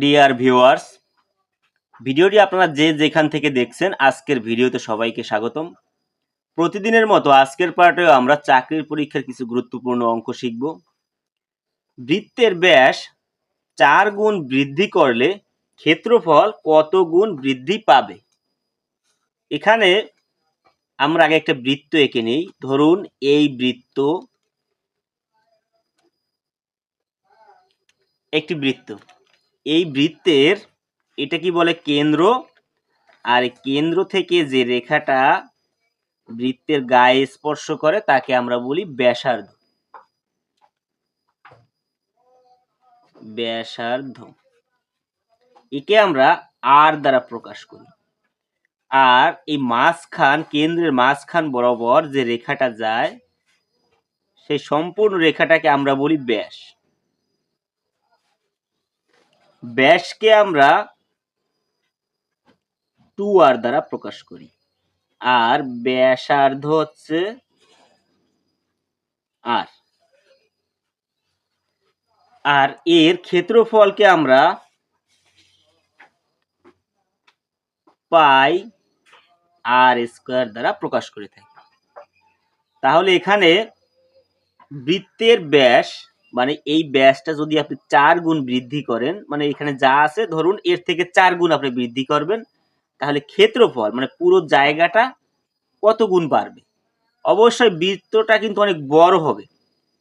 Dear viewers ভিডিওটি আপনারা যে যেখান থেকে দেখছেন, আজকের ভিডিওতে সবাইকে স্বাগতম। প্রতিদিনের মতো আজকের পার্টেও আমরা চাকরির পরীক্ষার কিছু গুরুত্বপূর্ণ অঙ্ক শিখব। বৃত্তের ব্যাস চার গুণ বৃদ্ধি করলে ক্ষেত্রফল কত গুণ বৃদ্ধি পাবে? এখানে আমরা আগে একটা বৃত্ত এঁকে নেই। ধরুন এই বৃত্ত একটি বৃত্ত। এই বৃত্তের এটা কি বলে কেন্দ্র? আর কেন্দ্র থেকে যে রেখাটা বৃত্তের গায়ে স্পর্শ করে, তাকে আমরা বলি ব্যাসার্ধ। ব্যাসার্ধ। একে আমরা আর দ্বারা প্রকাশ করি। আর এই মাঝখান, কেন্দ্রের মাঝখান বরাবর যে রেখাটা যায়, সেই সম্পূর্ণ রেখাটাকে আমরা বলি ব্যাস। ব্যাসকে আমরা টু আর দ্বারা প্রকাশ করি। আর ব্যাসার্ধ হচ্ছে আর। আর এর ক্ষেত্রফলকে আমরা পাই আর স্কোয়ার দ্বারা প্রকাশ করে থাকি। তাহলে এখানে বৃত্তের ব্যাস মানে এই ব্যাসটা যদি আপনি চার গুণ বৃদ্ধি করেন মানে এখানে যা আছে ধরুন এর থেকে চার গুণ আপনি বৃদ্ধি করবেন, তাহলে ক্ষেত্রফল মানে পুরো জায়গাটা কত গুণ বাড়বে? অবশ্যই বৃত্তটা কিন্তু অনেক বড় হবে।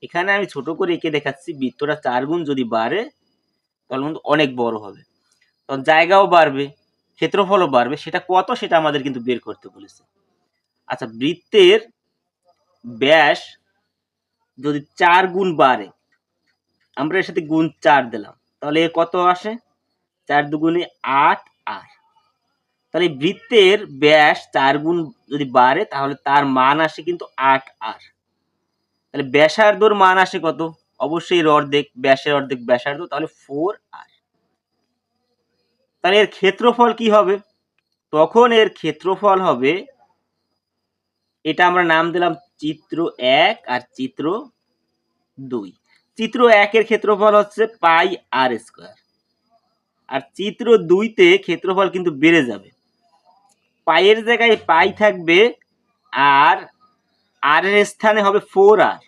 এখানে আমি ছোট করে এঁকে দেখাচ্ছি, বৃত্তটা চার গুণ যদি বাড়ে, তাহলে কিন্তু অনেক বড় হবে। তখন জায়গাও বাড়বে, ক্ষেত্রফলও বাড়বে, সেটা কত সেটা আমাদের কিন্তু বের করতে বলেছে। আচ্ছা বৃত্তের ব্যাস যদি চার গুণ বাড়ে আমরা এর সাথে গুণ চার দিলাম। তাহলে এর কত আসে? চার দুগুণে আট আর। তাহলে বৃত্তের ব্যাস চার গুণ যদি বাড়ে, তাহলে তার মান আসে কিন্তু আট আর। তাহলে ব্যাসার্ধর মান আসে কত? অবশ্যই অর্ধেক, ব্যাসের অর্ধেক ব্যাসার্ধ, তাহলে ফোর আর। তাহলে এর ক্ষেত্রফল কি হবে? তখন এর ক্ষেত্রফল হবে, এটা আমরা নাম দিলাম চিত্র এক আর চিত্র দুই। চিত্র একের ক্ষেত্রফল হচ্ছে পাই আর স্কোয়ার। আর চিত্র দুইতে ক্ষেত্রফল কিন্তু বেড়ে যাবে। পাইয়ের জায়গায় পাই থাকবে আর আর এর স্থানে হবে ফোর আর।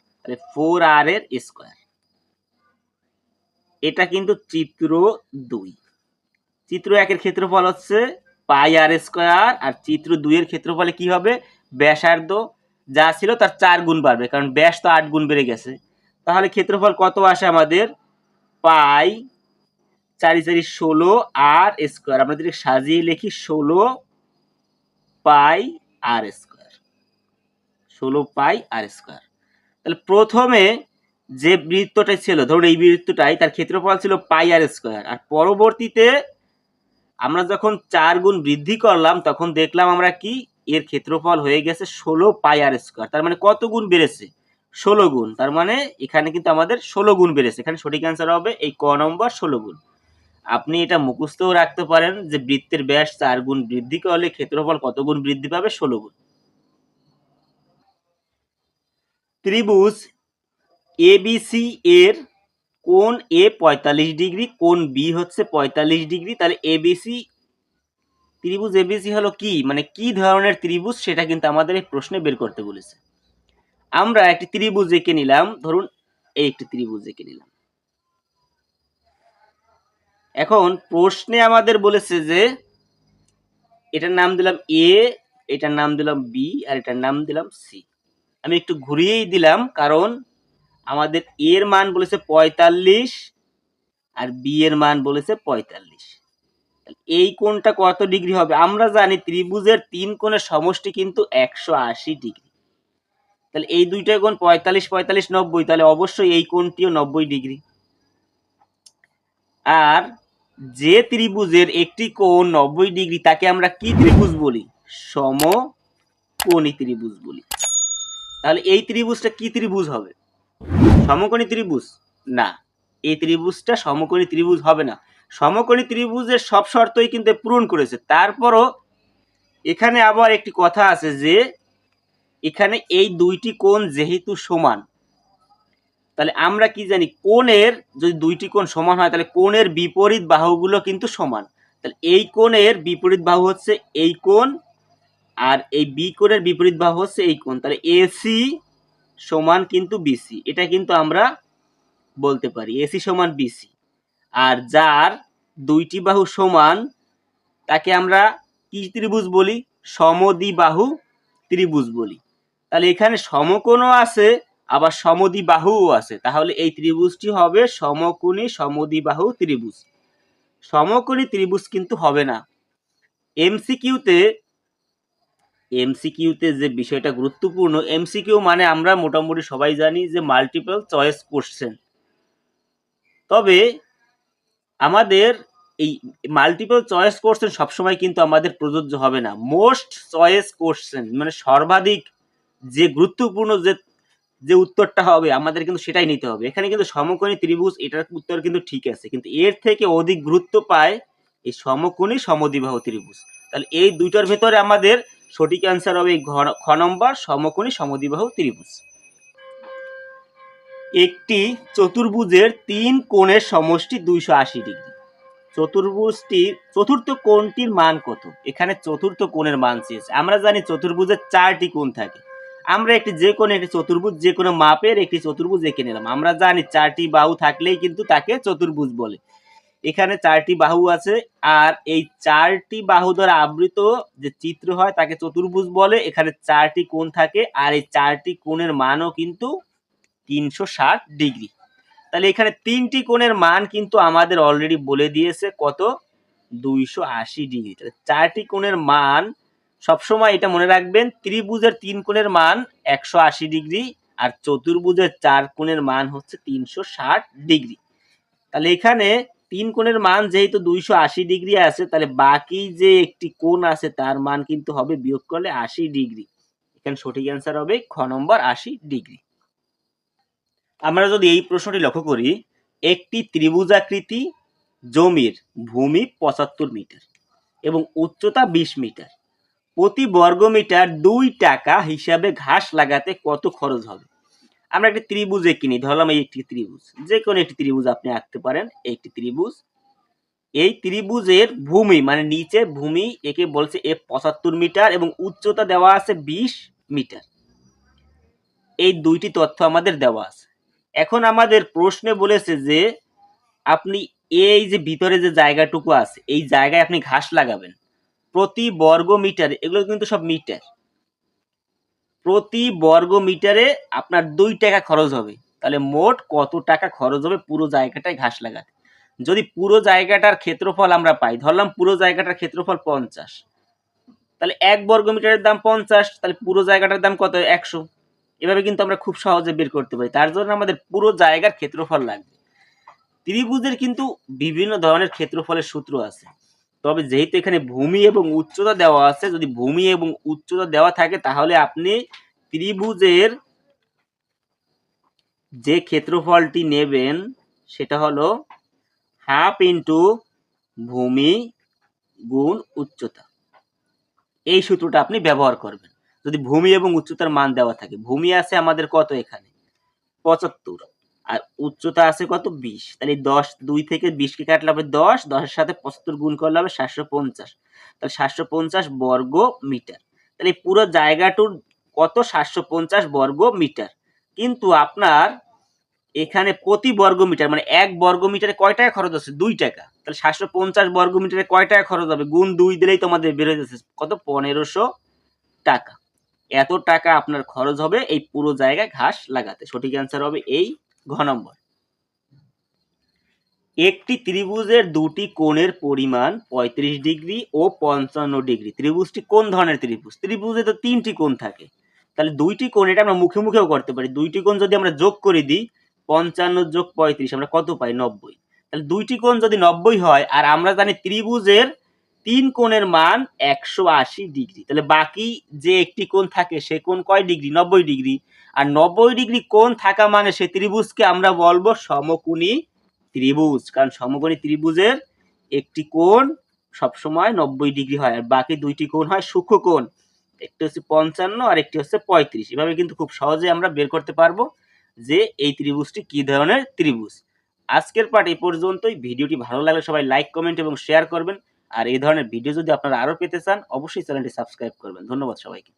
ফোর আর এর স্কোয়ার। এটা কিন্তু চিত্র দুই। চিত্র একের ক্ষেত্রফল হচ্ছে পাই আর স্কোয়ার। আর চিত্র দুইয়ের ক্ষেত্রফলে কি হবে? ব্যাসার্ধ যা ছিল তার চার গুণ বাড়বে। কারণ ব্যাস তো আট গুণ বেড়ে গেছে। তাহলে ক্ষেত্রফল কত আসে আমাদের? পাই চারি চারি ষোলো আর স্কোয়ার। আমরা যদি সাজিয়ে লিখি ষোলো পাই আর স্কোয়ার। ষোলো পাই আর স্কোয়ার। তাহলে প্রথমে যে বৃত্তটা ছিল, ধরুন এই বৃত্তটাই, তার ক্ষেত্রফল ছিল পাই আর স্কোয়ার। আর পরবর্তীতে আমরা যখন চার গুণ বৃদ্ধি করলাম, তখন দেখলাম আমরা কি? এর ক্ষেত্রফল হয়ে গেছে ষোলো পাই আর স্কোয়ার। তার মানে কত গুণ বেড়েছে? ষোলো গুণ। তার মানে এখানে কিন্তু আমাদের ষোলো গুণ বেড়েছে। এখানে সঠিক অ্যান্সার হবে এই ক নম্বর ষোলো গুণ। আপনি এটা মুখস্থও রাখতে পারেন যে বৃত্তের ব্যাস চার গুণ বৃদ্ধি করলে ক্ষেত্রফল কত গুণ বৃদ্ধি পাবে? ষোলো গুণ। ত্রিভুজ এ এবিসি এর কোন এ পঁয়তাল্লিশ ডিগ্রি কোন বি হচ্ছে পঁয়তাল্লিশ ডিগ্রি। তাহলে এ এবিসি ত্রিভুজ এবিসি হলো কি? মানে কি ধরনের ত্রিভুজ? সেটা কিন্তু আমাদের এই প্রশ্নে বের করতে বলেছে। আমরা একটি ত্রিভুজ এঁকে নিলাম। ধরুন, এই একটি ত্রিভুজ এঁকে নিলাম। এখন প্রশ্নে আমাদের বলেছে যে, এটার নাম দিলাম এ, এটার নাম দিলাম বি, আর এটার নাম দিলাম সি। আমি একটু ঘুরিয়েই দিলাম, কারণ আমাদের এর মান বলেছে পঁয়তাল্লিশ, আর বি এর মান বলেছে পঁয়তাল্লিশ। এই কোণটা কত ডিগ্রি হবে? আমরা জানি ত্রিভুজের তিন কোণের সমষ্টি কিন্তু একশো আশি ডিগ্রি। তাহলে এই দুইটা কোণ পঁয়তাল্লিশ পঁয়তাল্লিশ, নব্বই, তাহলে অবশ্যই এই কোণটিও নব্বই ডিগ্রি। আর যে ত্রিভুজের একটি কোণ নব্বই ডিগ্রি, তাকে আমরা কি ত্রিভুজ বলি? সম সমকোণী ত্রিভুজ বলি। তাহলে এই ত্রিভুজটা কি ত্রিভুজ হবে? সমকোণী ত্রিভুজ? না, এই ত্রিভুজটা সমকোণী ত্রিভুজ হবে না। সমকোণী ত্রিভুজের সব শর্তই কিন্তু পূরণ করেছে। তারপরও এখানে আবার একটি কথা আছে যে এখানে এই দুইটি কোণ যেহেতু সমান, তাহলে আমরা কি জানি কোণের যদি দুইটি কোণ সমান হয়, তাহলে কোণের বিপরীত বাহুগুলো কিন্তু সমান। তাহলে এই কোণের বিপরীত বাহু হচ্ছে এই কোণ আর এই বি কোণের বিপরীত বাহু হচ্ছে এই কোণ। তাহলে এসি সমান কিন্তু বিসি, এটা কিন্তু আমরা বলতে পারি, এসি সমান বিসি। আর যার দুইটি বাহু সমান, তাকে আমরা কি ত্রিভুজ বলি? সমদ্বিবাহু ত্রিভুজ বলি। তাহলে এখানে সমকোণও আছে, আবার সমদ্বিবাহুও আছে। তাহলে এই ত্রিভুজটি হবে সমকোণী সমদ্বিবাহু ত্রিভুজ। সমকোণী ত্রিভুজ কিন্তু হবে না। এমসিকিউতে এমসিকিউতে যে বিষয়টা গুরুত্বপূর্ণ, এমসিকিউ মানে আমরা মোটামুটি সবাই জানি যে মাল্টিপল চয়েস কোশ্চেন তবে আমাদের এই মাল্টিপল চয়েস কোশ্চেন সবসময় কিন্তু আমাদের প্রযোজ্য হবে না। মোস্ট চয়েস কোশ্চেন মানে সর্বাধিক যে গুরুত্বপূর্ণ যে যে উত্তরটা হবে, আমাদের কিন্তু সেটাই নিতে হবে। এখানে কিন্তু সমকোণী ত্রিভুজ, এটার উত্তর কিন্তু ঠিক আছে। কিন্তু এর থেকে অধিক গুরুত্ব পায় এই সমকোণী সমদ্বিবাহু ত্রিভুজ। তাহলে এই দুইটার ভেতরে আমাদের সঠিক অ্যান্সার হবে খ নম্বর সমকোণী সমদ্বিবাহু ত্রিভুজ। একটি চতুর্ভুজের তিন কোণের সমষ্টি দুইশো আশি ডিগ্রি। চতুর্ভুজটি চতুর্থ কোণটির মান কত? এখানে চতুর্থ কোণের মান চেয়েছে। আমরা জানি চতুর্ভুজের চারটি কোণ থাকে। আমরা একটি যে কোনো একটি চতুর্ভুজ, যে কোনো মাপের একটি চতুর্ভুজ এঁকে নিলাম। আমরা জানি চারটি বাহু থাকলেই কিন্তু তাকে চতুর্ভুজ বলে। এখানে চারটি বাহু আছে, আর এই চারটি বাহু দ্বারা আবৃত যে চিত্র হয় তাকে চতুর্ভুজ বলে। এখানে চারটি কোণ থাকে, আর এই চারটি কোণের মানও কিন্তু তিনশো ষাট ডিগ্রি। তাহলে এখানে তিনটি কোণের মান কিন্তু আমাদের অলরেডি বলে দিয়েছে কত? দুইশো আশি ডিগ্রি। তাহলে চারটি কোণের মান সবসময় এটা মনে রাখবেন, ত্রিভুজের তিন কোণের মান একশো আশি ডিগ্রি আর চতুর্ভুজের চার কোণের মান হচ্ছে তিনশো ষাট ডিগ্রি। তাহলে এখানে তিন কোণের মান যেহেতু দুইশো আশি ডিগ্রি আছে, তাহলে বাকি যে একটি কোণ আছে তার মান কিন্তু হবে বিয়োগ করলে আশি ডিগ্রি। এখানে সঠিক অ্যান্সার হবে খ নম্বর আশি ডিগ্রি। আমরা যদি এই প্রশ্নটি লক্ষ্য করি, একটি ত্রিভুজাকৃতি জমির ভূমি পঁচাত্তর মিটার এবং উচ্চতা বিশ মিটার। প্রতি বর্গ মিটার দুই টাকা হিসাবে ঘাস লাগাতে কত খরচ হবে? আমরা একটি ত্রিভুজ কিনি, ধরলাম এই একটি ত্রিভুজ। যে কোনো একটি ত্রিভুজ আপনি আঁকতে পারেন, একটি ত্রিভুজ। এই ত্রিভুজের ভূমি মানে নিচে ভূমি, একে বলছে এ পঁচাত্তর মিটার এবং উচ্চতা দেওয়া আছে বিশ মিটার। এই দুইটি তথ্য আমাদের দেওয়া আছে। এখন আমাদের প্রশ্নে বলেছে যে, আপনি এই যে ভিতরে যে জায়গাটুকু আছে, এই জায়গায় আপনি ঘাস লাগাবেন। প্রতি বর্গ মিটারে এগুলো কিন্তু সব মিটার। প্রতি বর্গ মিটারে আপনার দুই টাকা খরচ হবে। তাহলে মোট কত টাকা খরচ হবে পুরো জায়গাটায় ঘাস লাগাতে? যদি পুরো জায়গাটার ক্ষেত্রফল আমরা পাই, ধরলাম পুরো জায়গাটার ক্ষেত্রফল পঞ্চাশ। তাহলে এক বর্গ মিটারের দাম পঞ্চাশ, তাহলে পুরো জায়গাটার দাম কত? একশো। এভাবে কিন্তু আমরা খুব সহজে বের করতে পারি। তার জন্য আমাদের পুরো জায়গার ক্ষেত্রফল লাগবে। ত্রিভুজের কিন্তু বিভিন্ন ধরনের ক্ষেত্রফলের সূত্র আছে। তবে যেহেতু এখানে ভূমি এবং উচ্চতা দেওয়া আছে, যদি ভূমি এবং উচ্চতা দেওয়া থাকে, তাহলে আপনি ত্রিভুজের যে ক্ষেত্রফলটি নেবেন, সেটা হলো হাফ ইন্টু ভূমি গুণ উচ্চতা। এই সূত্রটা আপনি ব্যবহার করবেন। যদি ভূমি এবং উচ্চতার মান দেওয়া থাকে, ভূমি আছে আমাদের কত এখানে? পঁচাত্তর। আর উচ্চতা আছে কত? বিশ। তাহলে দশ, দুই থেকে বিশকে কাটলে হবে দশ, দশের সাথে পঁচাত্তর গুণ করলে হবে সাতশো পঞ্চাশ। তাহলে সাতশো পঞ্চাশ বর্গ মিটার। তাহলে পুরো জায়গাটুর কত? সাতশো পঞ্চাশ বর্গ মিটার। কিন্তু আপনার এখানে প্রতি বর্গ মিটার মানে এক বর্গ মিটারে কয় টাকা খরচ আছে? দুই টাকা। তাহলে সাতশো পঞ্চাশ বর্গ মিটারে কয় টাকা খরচ হবে? গুণ দুই দিলেই তোমাদের বের হয়ে যাচ্ছে কত? পনেরোশো টাকা। এত টাকা আপনার খরচ হবে এই পুরো জায়গায় ঘাস লাগাতে। সঠিক অ্যান্সার হবে এই ঘ নম্বর। একটি ত্রিভুজের দুটি কোণের পরিমাণ পঁয়ত্রিশ ডিগ্রি ও পঞ্চান্ন ডিগ্রি। ত্রিভুজটি কোন ধরনের ত্রিভুজ? ত্রিভুজে তো তিনটি কোণ থাকে। তাহলে দুইটি কোণ এটা আমরা মুখে মুখেও করতে পারি। দুইটি কোণ যদি আমরা যোগ করে দিই, পঞ্চান্ন যোগ পঁয়ত্রিশ, আমরা কত পাই? নব্বই। তাহলে দুইটি কোণ যদি নব্বই হয়, আর আমরা জানি ত্রিভুজের তিন কোণের মান একশো আশি ডিগ্রি। তাহলে বাকি যে একটি কোণ থাকে, সে কোণ কয় ডিগ্রি? নব্বই ডিগ্রি। আর নব্বই ডিগ্রি কোণ থাকা মানে সে ত্রিভুজকে আমরা বলব সমকোণী ত্রিভুজ। কারণ সমকোণী ত্রিভুজের একটি কোণ সবসময় নব্বই ডিগ্রি হয়, আর বাকি দুইটি কোণ হয় সূক্ষ্ম কোণ। একটি হচ্ছে পঞ্চান্ন আর একটি হচ্ছে পঁয়ত্রিশ। এভাবে কিন্তু খুব সহজে আমরা বের করতে পারব যে এই ত্রিভুজটি কি ধরনের ত্রিভুজ। আজকের পার্ট এই পর্যন্তই। ভিডিওটি ভালো লাগলে সবাই লাইক কমেন্ট এবং শেয়ার করবেন। আর এই ধরনের ভিডিও যদি আপনারা আরও পেতে চান, অবশ্যই চ্যানেলটি সাবস্ক্রাইব করবেন। ধন্যবাদ সবাইকে।